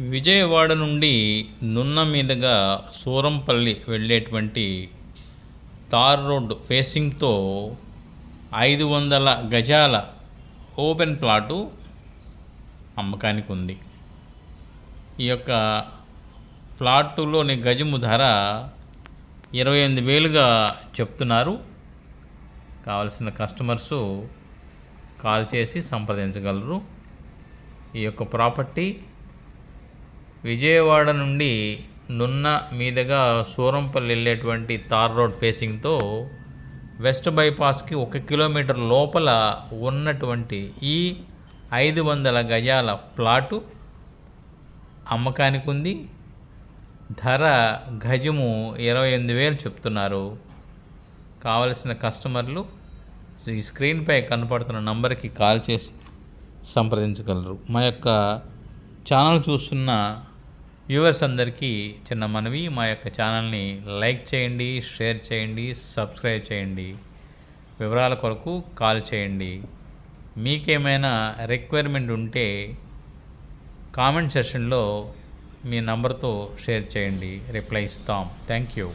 విజయవాడ నుండి నున్న మీదుగా సూరంపల్లి వెళ్ళేటువంటి తార్ రోడ్ ఫేసింగ్తో ఐదు వందల గజాల ఓపెన్ ప్లాటు అమ్మకానికి ఉంది. ఈ యొక్క ప్లాటులోని గజము ధర ఇరవై ఎనిమిది వేలుగా చెప్తున్నారు. కావలసిన కస్టమర్సు కాల్ చేసి సంప్రదించగలరు. ఈ యొక్క ప్రాపర్టీ విజయవాడ నుండి నున్న మీదుగా సూరంపల్లి వెళ్ళేటువంటి తార్ రోడ్ ఫేసింగ్తో వెస్ట్ బైపాస్కి ఒక కిలోమీటర్ లోపల ఉన్నటువంటి ఈ ఐదు వందల గజాల ప్లాటు అమ్మకానికి ఉంది. ధర గజము ఇరవై ఎనిమిది వేలు చెప్తున్నారు. కావలసిన కస్టమర్లు ఈ స్క్రీన్పై కనపడుతున్న నంబర్కి కాల్ చేసి సంప్రదించగలరు. మా యొక్క ఛానల్ చూస్తున్న వ్యూవర్స్ అందరికీ చిన్న మనవి మా యొక్క ఛానల్ని లైక్ చేయండి షేర్ చేయండి సబ్స్క్రైబ్ చేయండి. వివరాల కొరకు కాల్ చేయండి. మీకేమైనా రిక్వైర్మెంట్ ఉంటే కామెంట్ సెషన్లో మీ నంబర్తో షేర్ చేయండి. రిప్లై ఇస్తాం. Thank you.